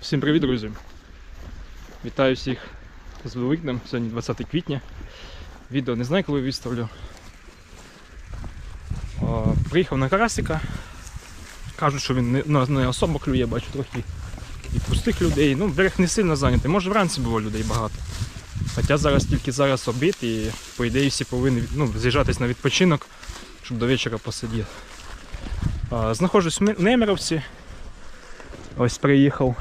Всім привіт, друзі! Вітаю всіх з Великднем. Сьогодні 20 квітня. Відео не знаю, коли виставлю. О, приїхав на Карасика. Кажуть, що він не, ну, не особо клює, бачу трохи і пустих людей. Ну, берег не сильно зайнятий. Може вранці було людей багато. Хоча зараз тільки зараз обід і по ідеї всі повинні ну, з'їжджатись на відпочинок, щоб до вечора посидіти. Знаходжусь в Немеровці. Ось приїхав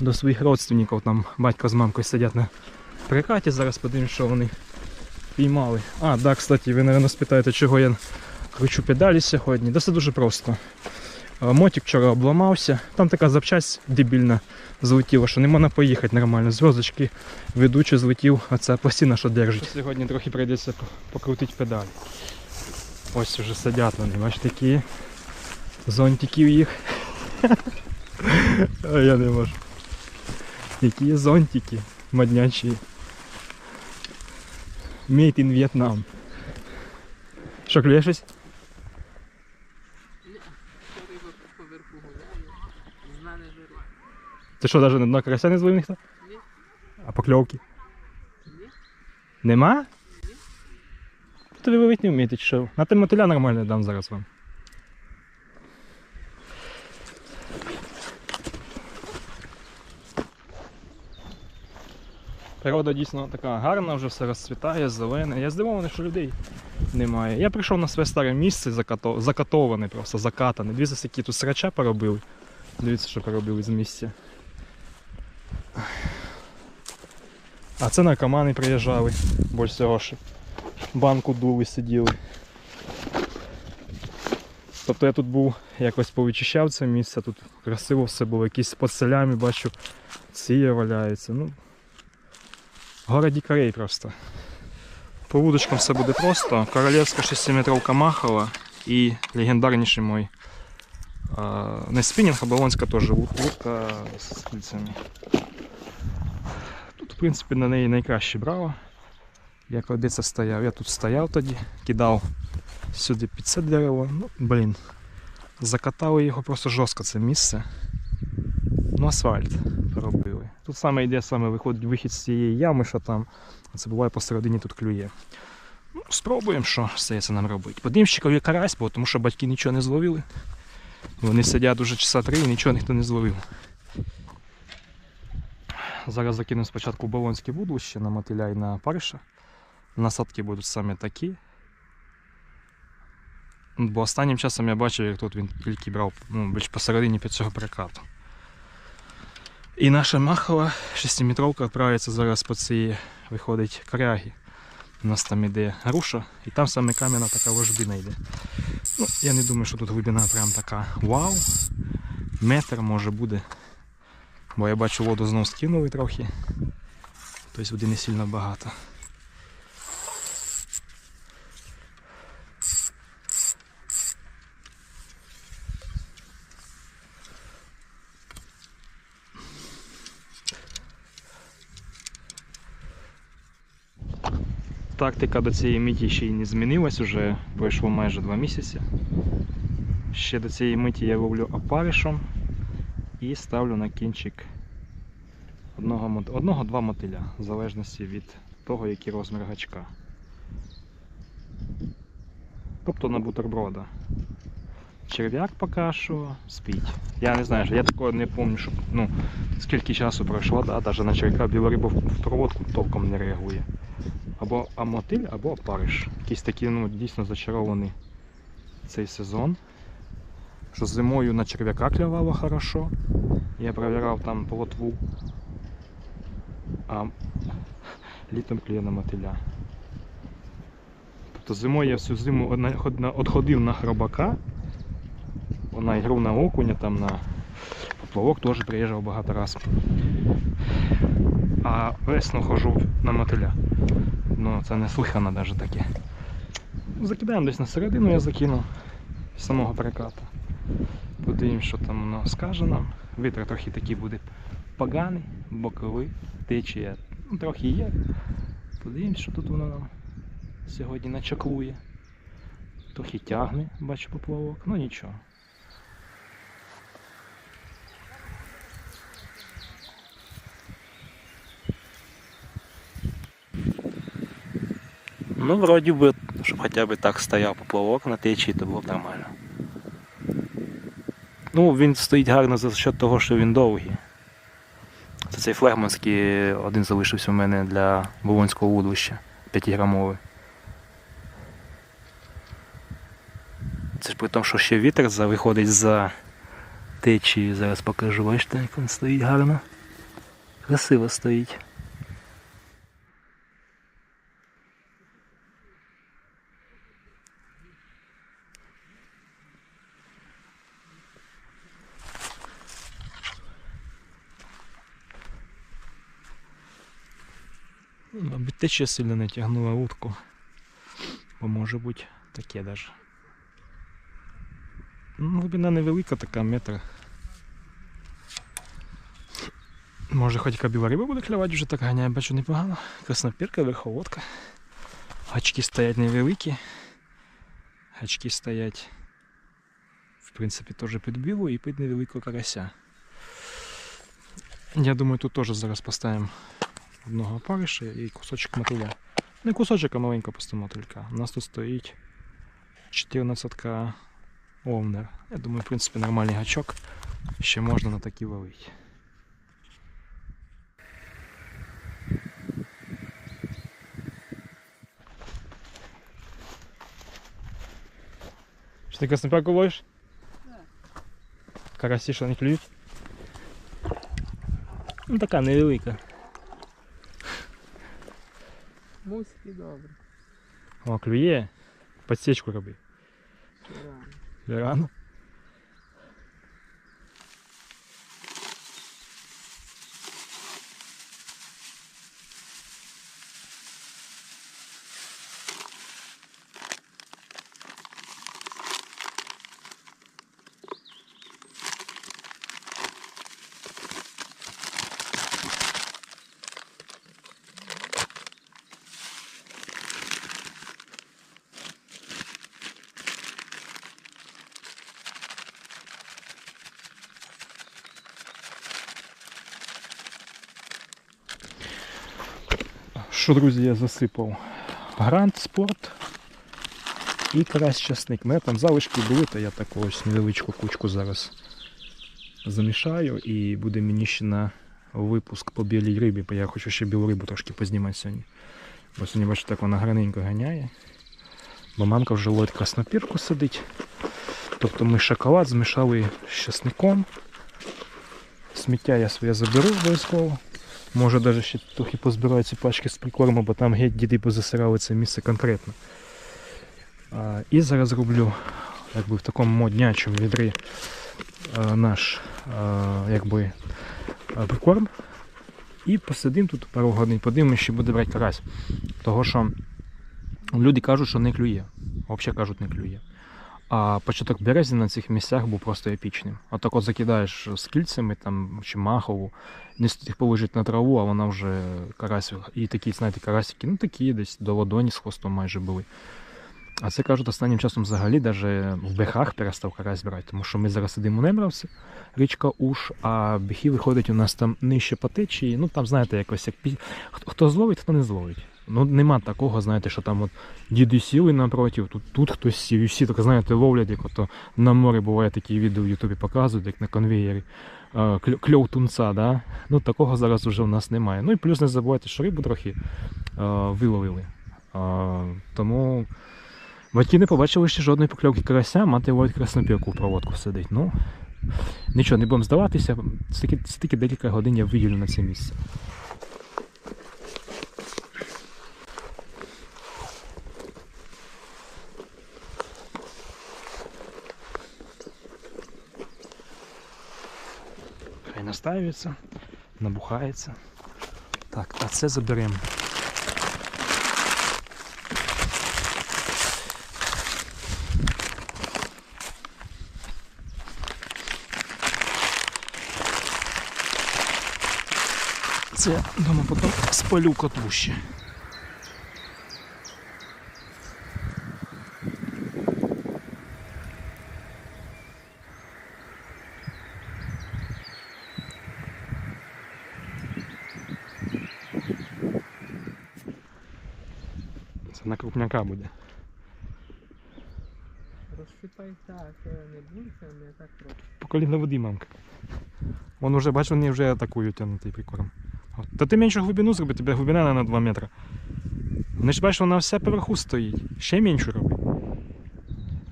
до своїх родственників. Там батько з мамкою сидять на прикаті. Зараз подивимось, що вони піймали. А, да, кстати, ви, мабуть, спитаєте, чого я кручу педалі сьогодні. Да все дуже просто. Мотик вчора обламався. Там така запчасть дебільна злетіла, що не можна поїхати нормально. Зв'язочки ведучий злетів, а це пластина, що держить. Сьогодні трохи прийдеться покрутити педалі. Ось вже сидять вони, бачите, такі зонтиків їх. Я не можу. Які зонтики моднячі. Made in Vietnam. Що, клює щось? Риба поверху гуляє, з мене жирує. Ти що, навіть на дно карася не зловив ніхто? Ні. А покльовки? Ні. Нема? То ви ловити не вмієте, чи що? На те мотиля нормально дам зараз вам. Природа дійсно така гарна, вже все розцвітає, зелене. Я здивований, що людей немає. Я прийшов на своє старе місце, закато... закатоване просто, закатане. Дивіться, які тут срача поробили. Дивіться, що поробили з місця. А це наркомани приїжджали, більш всього, що банку дули, сиділи. Тобто я тут був, якось повичищав це місце, тут красиво все було, якісь під селями бачу, ці валяються. Ну, гора дікарей просто. По вудочкам все буде просто. Королевська 6-метровка Махова і легендарніший мой а, не спінінг, а балонська теж вуд- вудка з кільцями. Тут, в принципі, на неї найкраще брало. Я це стояв, я тут стояв тоді, кидав сюди під це дерево. Ну, блін. Закатали його просто жорстко це місце. Ну, асфальт. Тут саме йде саме виходить вихід з цієї ями, що там. Це буває посередині тут клює. Ну, спробуємо, що все це нам робити. Подимщикові карась, бо тому що батьки нічого не зловили. Вони сидять уже часа три і нічого ніхто не зловив. Зараз закинемо спочатку Болонське вудлище на мотиля і на париша. Насадки будуть саме такі. Бо останнім часом я бачив, як тут він тільки брав ну, більш посередині під цього прикату. І наша махова 6-метровка відправиться зараз по цій виходить коряги. У нас там іде руша і там саме кам'яна така ложбіна йде. Ну, я не думаю, що тут глибина прям така вау. Метр може буде. Бо я бачу воду знов скинули трохи. Тобто води не сильно багато. Тактика до цієї миті ще й не змінилась, уже пройшло майже два місяці. Ще до цієї миті я ловлю опаришем і ставлю на кінчик одного, одного-два мотиля, в залежності від того, який розмір гачка. Тобто на бутерброда. Черв'як поки що спить. Я не знаю, я такого не пам'ятаю, що ну, скільки часу пройшло, да, навіть на черв'яка біла риба в проводку толком не реагує. Або амотиль, або опариш. Якийсь такий ну, дійсно зачарований цей сезон. Що зимою на черв'яка клювало хорошо. Я перевіряв там плотву. А літом клює на мотиля. Тобто зимою я всю зиму отходив на хробака. Вона іграв на окуня, там на поплавок теж приїжджав багато раз. А весно хожу на мотиля. Ну, це не слихано навіть таке. Закидаємо десь на середину, я закинув з самого перекату. Подивимось, що там воно скаже нам. Вітер трохи такий буде поганий, боковий, течія ну, трохи є. Подивимось, що тут воно нам сьогодні начаклує. Трохи тягне, бачу поплавок, ну нічого. Ну, вроді би, щоб хоча б так стояв поплавок на течії, то було б нормально. Ну, він стоїть гарно за счет того, що він довгий. Це цей флегманський один залишився у мене для Болонського вудлища 5-грамовий. Це ж при тому, що ще вітер виходить за течії. Зараз покажу, бачите, як він стоїть гарно. Красиво стоїть. течія сильно не тягнула утку. Бо може бути таке даже. Ну, глибина невелика, така метр. Може хоч яка біла риба буде клювати, вже так ганяє, бачу непогано. Краснопірка, верховодка. Гачки стоять невеликі. Гачки стоять, в принципі, теж під білу і під невеликого карася. Я думаю, тут теж зараз поставимо одного опариша і кусочок мотиля. Не кусочок, а маленька просто мотилька. У нас тут стоїть 14 овнер. Я думаю, в принципі, нормальний гачок. Ще можна на такі ловити. Ти краснопяку ловиш? Карасі що не клюють? Ну така невелика. Мусики добре. О, клює. Подсечку роби. Рано. Рано. Що, друзі, я засипав? Грант спорт і карась часник. У мене там залишки були, то я таку ось невеличку кучку зараз замішаю і буде мені ще на випуск по білій рибі, бо я хочу ще білу рибу трошки познімати сьогодні. Бо сьогодні, бачите, так вона гарненько ганяє. Бо мамка вже ловить краснопірку сидить. Тобто ми шоколад змішали з часником. Сміття я своє заберу обов'язково. Може навіть ще трохи позбираю ці пачки з прикорму, бо там геть діди позасирали це місце конкретно. А, і зараз роблю якби в такому моднячому відрі а, наш а, якби, прикорм. І посидим тут пару годин, подивимося, що буде брати карась. Того що люди кажуть, що не клює. Взагалі кажуть, не клює. А початок березня на цих місцях був просто епічним. Отак от закидаєш з кільцями там, чи махову, не їх положить на траву, а вона вже карась. І такі, знаєте, карасики, ну такі десь до ладоні з хвостом майже були. А це кажуть, останнім часом взагалі даже в бехах перестав карась брати, тому що ми зараз сидимо у Немравці, річка Уш, а бехи виходять у нас там нижче по течії. Ну там, знаєте, якось як хто зловить, хто не зловить. Ну нема такого, знаєте, що там от діди сіли напротив, тут, тут хтось сів, і всі так, знаєте, ловлять, як ото на морі буває такі відео в Ютубі показують, як на конвеєрі. Кльов тунца, да? ну такого зараз вже в нас немає. Ну і плюс не забувайте, що рибу трохи е, виловили. Е, тому батьки не побачили ще жодної покльовки карася, мати ловить краснопірку в проводку сидить. Ну, нічого, не будемо здаватися. Це тільки, це тільки декілька годин я виділю на це місце. Хай настаюється, набухається. Так, а це заберемо. Це дома потім спалю котлу ще. На крупняка буде. Розсипай так, е, не бульцями, а так трохи. По коліна води, мамка. Вон уже, бач, вони вже атакують тягнутий прикорм. От. Та ти меншу глибину зроби, тебе глибина на 2 метри. Вони ж бачиш, вона вся поверху стоїть. Ще меншу роби.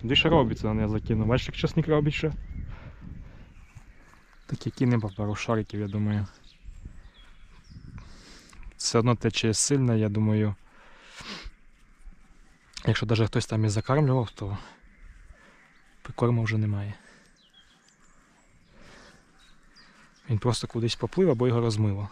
Де ще робиться, я закину. Бачиш, як часник робить ще. Так кинемо по пару шариків, я думаю. Все одно тече сильно, я думаю. Якщо навіть хтось там і закармлював, то прикорму вже немає. Він просто кудись поплив або його розмило.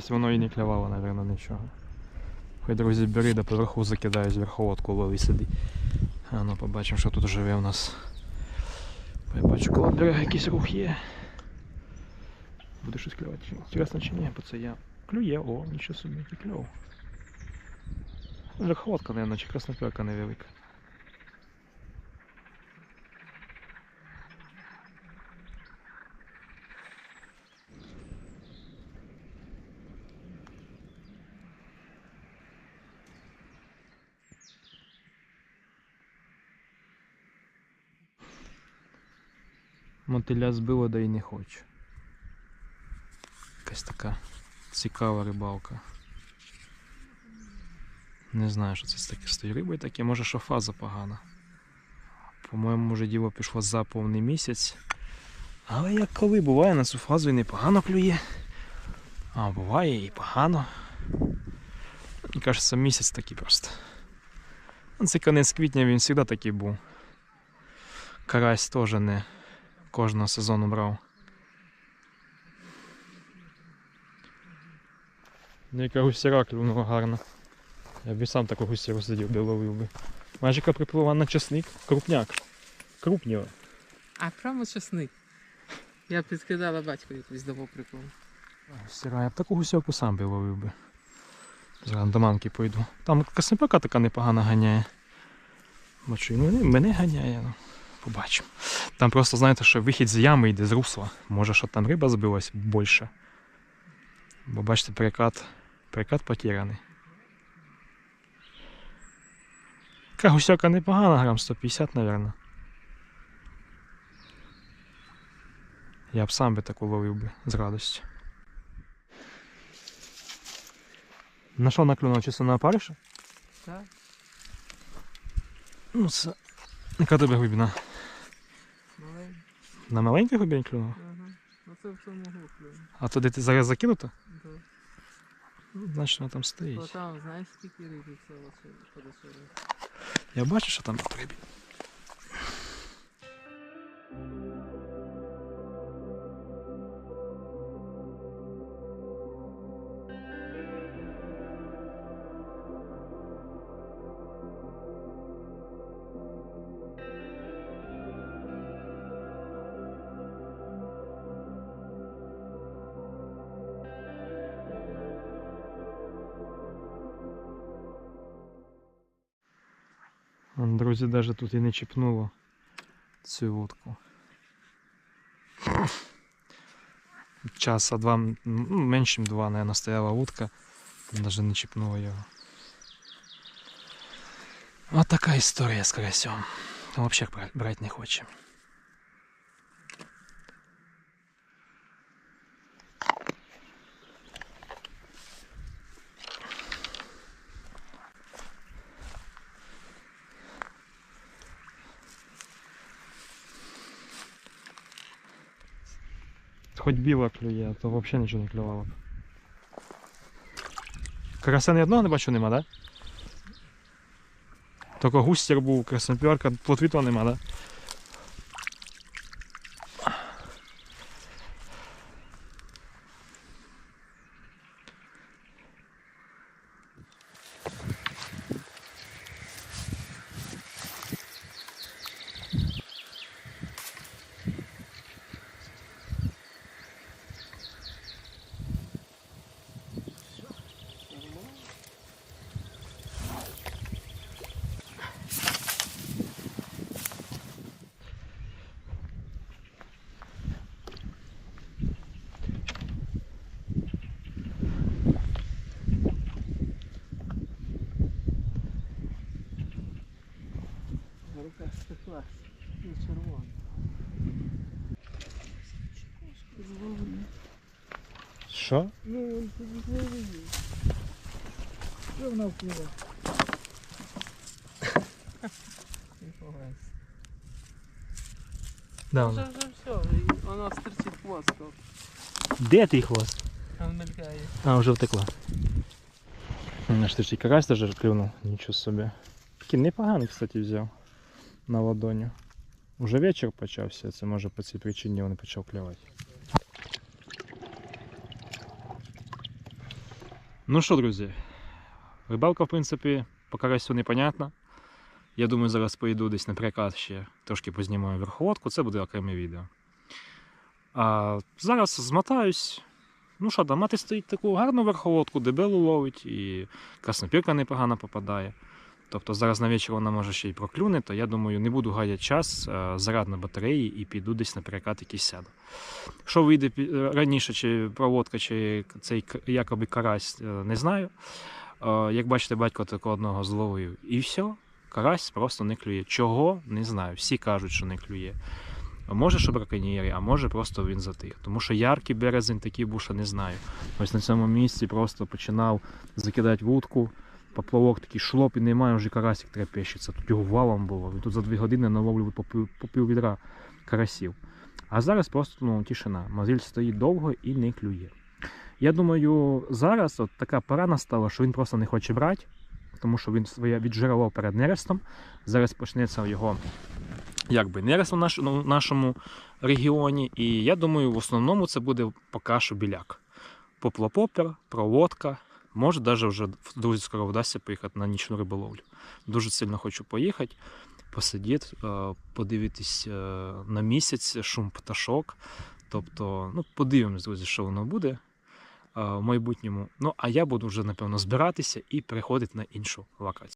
Якесь воно і не клювало, напевно, нічого. Хай друзі бери, да поверху закидаю з верховодку лови сиди. А ну побачимо, що тут живе у нас. Я бачу, коло берега якийсь рух є. Буде щось клювати. Інтересно чи ні, бо це я. Клює, о, нічого собі, кльов. Верховодка, мабуть, чи красноперка невелика. Мотиля збило, да й не хочу. Якась така цікава рибалка. Не знаю, що це з таке з тою рибою таке, може що фаза погана. По-моєму, може діло пішло за повний місяць. Але як коли буває на цю фазу і непогано клює. А буває і погано. Мені кажеться, місяць такий просто. Ну, Це кінець квітня він завжди такий був. Карась теж не кожного сезону брав. Ну, яка гусіра клюнула гарно. Я б і сам таку гусіру сидів би ловив би. Майже яка приплила на часник. Крупняк. Крупніва. А прямо чесник. Я б підкидала батько якийсь давав прикол. Гусіра, я б таку гусірку сам би ловив би. Зараз до мамки пойду. Там каснепака така непогано ганяє. Бачу, і мене, мене ганяє. Ну, побачимо. Там просто, знаєте, що вихід з ями йде з русла. Може, що там риба збилась більше. Бо бачите, перекат, перекат потеряний. Така непогана, грам 150, мабуть. Я б сам би таку ловив би з радістю. На що наклюнув? Чисто на опариша? Так? Ну, це. Яка тебе глибина? На маленький губень клюнув? Ага. Оце в цьому гуфлю. А туди ти зараз закинуто? Да. Ну, Значить, вона там Бо стоїть. там, знаєш, скільки риби це подосили. Я бачу, що там тут Друзі, навіть тут і не чіпнуло цю вудку. Часа два, ну, менше, два, наверное, стояла вудка. Навіть не чіпнуло його. Вот така історія з карасем. Взагалі брати не хоче. Хоч біла клює, то взагалі нічого не клювало. Карася ні одного не бачу нема, так? да? Тільки густір був, красноперка, плотвітла нема, да? Що? Ну, він підвели. Що вона впливає? Да, Вже вже все, вона стерчить хвост. тут. Де твій хвост? Там мелькає. А, вже втекла. Аж ти ж і карась теж клюнув, нічого собі. Такий непоганий, кстати, взяв на ладоню. Уже вечір почався, це може по цій причині він почав клювати. Ну що, друзі, рибалка, в принципі, по карасю непонятна. Я думаю, зараз поїду десь на прикат ще трошки познімаю верховодку, це буде окреме відео. А зараз змотаюсь, Ну що, там мати стоїть таку гарну верховодку, дебелу ловить, і краснопірка непогано попадає. Тобто зараз на вечір вона може ще й проклюне, то я думаю, не буду гаяти час, е, заряд на батареї і піду десь на перекат якийсь сяду. Що вийде е, раніше, чи проводка, чи цей якоби карась, е, не знаю. Як бачите, батько такого одного зловив. І все, карась просто не клює. Чого? Не знаю. Всі кажуть, що не клює. Може, що браконьєри, а може просто він затих. Тому що яркий березень такий що не знаю. Ось на цьому місці просто починав закидати вудку, поплавок такий шлоп і немає, вже карасик трепещеться. Тут його валом було. Він тут за дві години наловлював по пів, відра карасів. А зараз просто ну, тишина. Мозиль стоїть довго і не клює. Я думаю, зараз от така пора настала, що він просто не хоче брати, тому що він своє віджирував перед нерестом. Зараз почнеться його якби нерест у ну, нашому регіоні. І я думаю, в основному це буде поки що біляк. Поплопопер, проводка. Може, навіть вже друзі скоро вдасться поїхати на нічну риболовлю. Дуже сильно хочу поїхати, посидіти, е, подивитись е, на місяць, шум пташок. Тобто, ну, подивимось, друзі, що воно буде в майбутньому. Ну, а я буду вже, напевно, збиратися і переходити на іншу локацію.